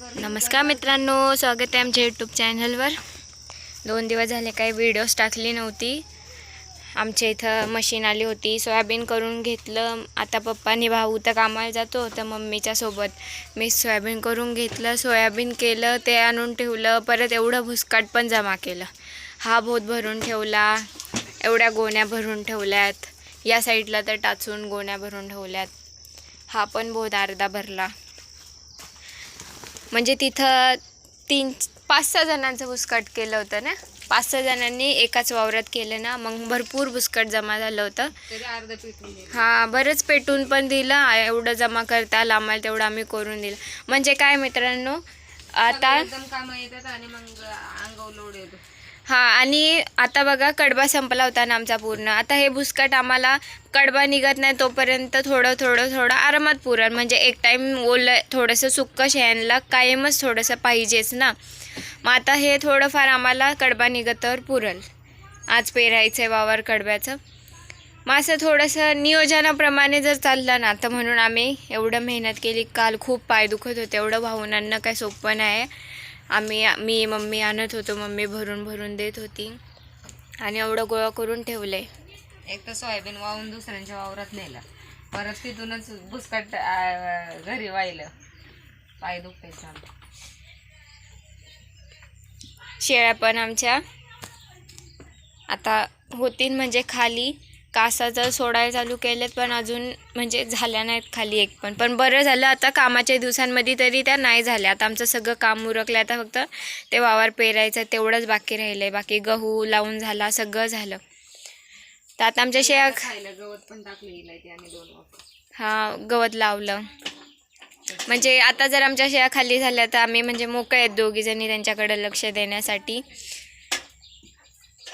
नमस्कार मित्रांनो स्वागत आहे आमच्या यूट्यूब चॅनलवर दोन दिवस झाले काही व्हिडिओज टाकली नव्हती. आमच्या इथं मशीन आली होती सोयाबीन करून घेतलं. आता पप्पानी भाऊ तर कामाला जातो तर मम्मीच्या सोबत मी सोयाबीन करून घेतलं सोयाबीन केलं ते आणून ठेवलं परत एवढं भुसकाट पण जमा केलं. हा भोत भरून ठेवला एवढ्या गोण्या भरून ठेवल्यात. या साईडला तर टाचून गोण्या भरून ठेवल्यात. हा पण बहुत अर्धा भरला. म्हणजे तिथं तीन पाच सहा जणांचं बुसकट केलं होतं ना? पाच सहा जणांनी एकाच वावरात केलं ना मग भरपूर बुसकट जमा झालं होतं. हां बरंच पेटून पण दिलं. एवढं जमा करता आलं आम्हाला तेवढं आम्ही करून दिलं. म्हणजे काय मित्रांनो आता हां आणि आता बघा कडबा संपला होता ना आमचा पूर्ण. आता हे बुसकट आम्हाला कडबा निघत नाही तोपर्यंत थोडं थोडं थोडं आरामात पुरण. म्हणजे एक टाईम ओलं थोडंसं सुक्क शेणला कायमच थोडंसं पाहिजेच ना. मग आता हे थोडंफार आम्हाला कडबा निघतवर पुरल आज पेरायचं आहे वावर कडब्याचं. मग असं थोडंसं नियोजनाप्रमाणे जर चाललं ना तर म्हणून आम्ही एवढं मेहनत केली. काल खूप पाय दुखत होते एवढं वाहून आणणं काय सोपं नाही आम्ही मी मम्मी आणत होतो. मम्मी भरून भरून देत होती. आणि एवढं गोळा करून ठेवलंय एक तर सोयाबीन वाहून दुसऱ्यांच्या वावरात नेलं. परत तिथूनच बुसकट आ, घरी वाहिलं. पाय दुखायचं आमचं. शेळ्या पण आमच्या आता होतील म्हणजे खाली. कासाचं सोडायला चालू केलेत पण अजून म्हणजे झाल्या नाहीत खाली एक पण. पण बरं झालं आता कामाच्या दिवसांमध्ये तरी त्या नाही झाल्या. आता आमचं सगळं काम उरकलं आता फक्त ते वावर पेरायचं तेवढंच बाकी राहिलं आहे बाकी गहू लावून झाला सगळं झालं. तर आता आमच्या खायला गवत पण टाकलं हा गवत लावलं. म्हणजे आता जर आमच्या शेळ्या खाली झाल्या तर आम्ही म्हणजे मोकळे आहेत दोघी जणी त्यांच्याकडे लक्ष देण्यासाठी.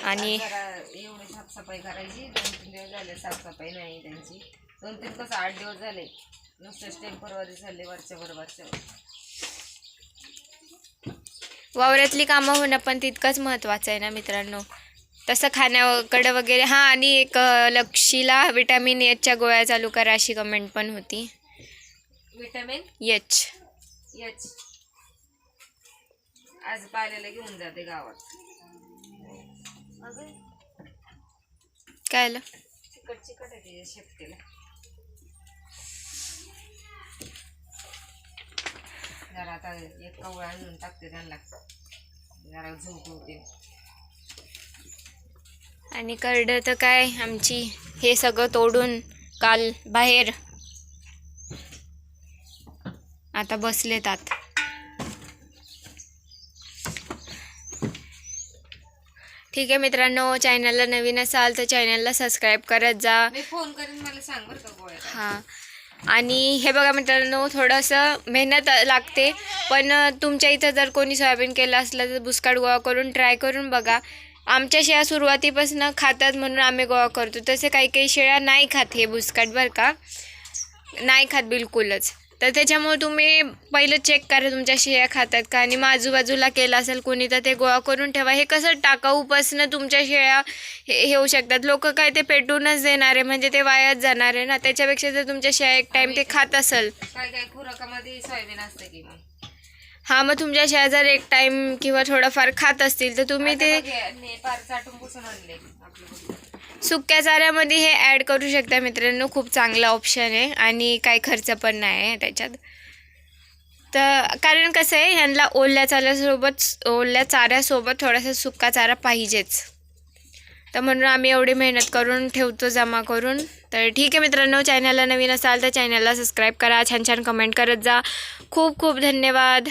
आणि जरा साफसफाई करायची दोन तीन दिवस झाले साफसफाई नाही त्यांची. दोन तीन कसं आठ दिवस झाले. नुसतंच टेम्परवारी झाले वरच्या वर वरच्या वर. वावरातली कामं होणं पण तितकंच महत्त्वाचं आहे ना मित्रांनो. तसं खाण्याकडं वगैरे हां आणि एक लक्षीला विटॅमिन एचच्या गोळ्या चालू करा अशी कमेंट पण होती. Vitamin H. एच. आज पाहिलेलं घेऊन जाते गावात. काय आलं? चिकट चिकट आहे शेपटीला जरा आता एक कवळा आणून टाकते त्यांना जरा झोप होते आणि करड तर काय आमची? हे सगळं तोडून काल बाहेर. आता बसलेत आत. ठीक आहे मित्रांनो चॅनलला नवीन असाल तर चॅनलला सबस्क्राईब करत जा. मी फोन करीन मला सांग बरं का गोळ्या. हां. आणि हे बघा मित्रांनो थोडंसं मेहनत लागते पण तुमच्या इथं जर कोणी सोयाबीन केलं असलं तर बुसकाट गोळा करून ट्राय करून बघा. आमच्या शेळ्या सुरुवातीपासून खातात म्हणून आम्ही गोळा करतो. तसे काही काही शेळ्या नाही खात हे बुसकाट बरं का. नाही खात बिलकुलच. तर त्याच्यामुळे तुम्ही पहिलं चेक करा तुमच्या शेळ्या खातात का? आणि मग आजूबाजूला केलं असेल कोणी तर ते गोळा करून ठेवा. हे कसं टाकाऊपासनं तुमच्या शेळ्या हे होऊ शकतात. लोक काय ते पेटूनच देणार आहे. म्हणजे ते वायात जाणार आहे ना. त्याच्यापेक्षा जर तुमच्या शेळ्या एक टाईम ते खात असेल. काय काय खुराकामध्ये सोयाबीन असतं की मग हां मग तुमच्या शेळ्या जर एक टाईम किंवा थोडंफार खात असतील तर तुम्ही ते आता बघ ने पार चाटून पुसून आणले. आपलं सुक्या चाऱ्यामध्ये हे ॲड करू शकता मित्रांनो. खूप चांगला ऑप्शन आहे आणि काही खर्च पण नाही आहे त्याच्यात. तर कारण कसं आहे ह्यांना ओल्या चाऱ्यासोबत ओल्या चाऱ्यासोबत थोडासा सुका चारा पाहिजेच. तर म्हणून आम्ही एवढी मेहनत करून ठेवतो जमा करून. तर ठीक आहे मित्रांनो चॅनलला नवीन असाल तर चॅनलला सबस्क्राईब करा. छान छान कमेंट करत जा. खूप खूप धन्यवाद.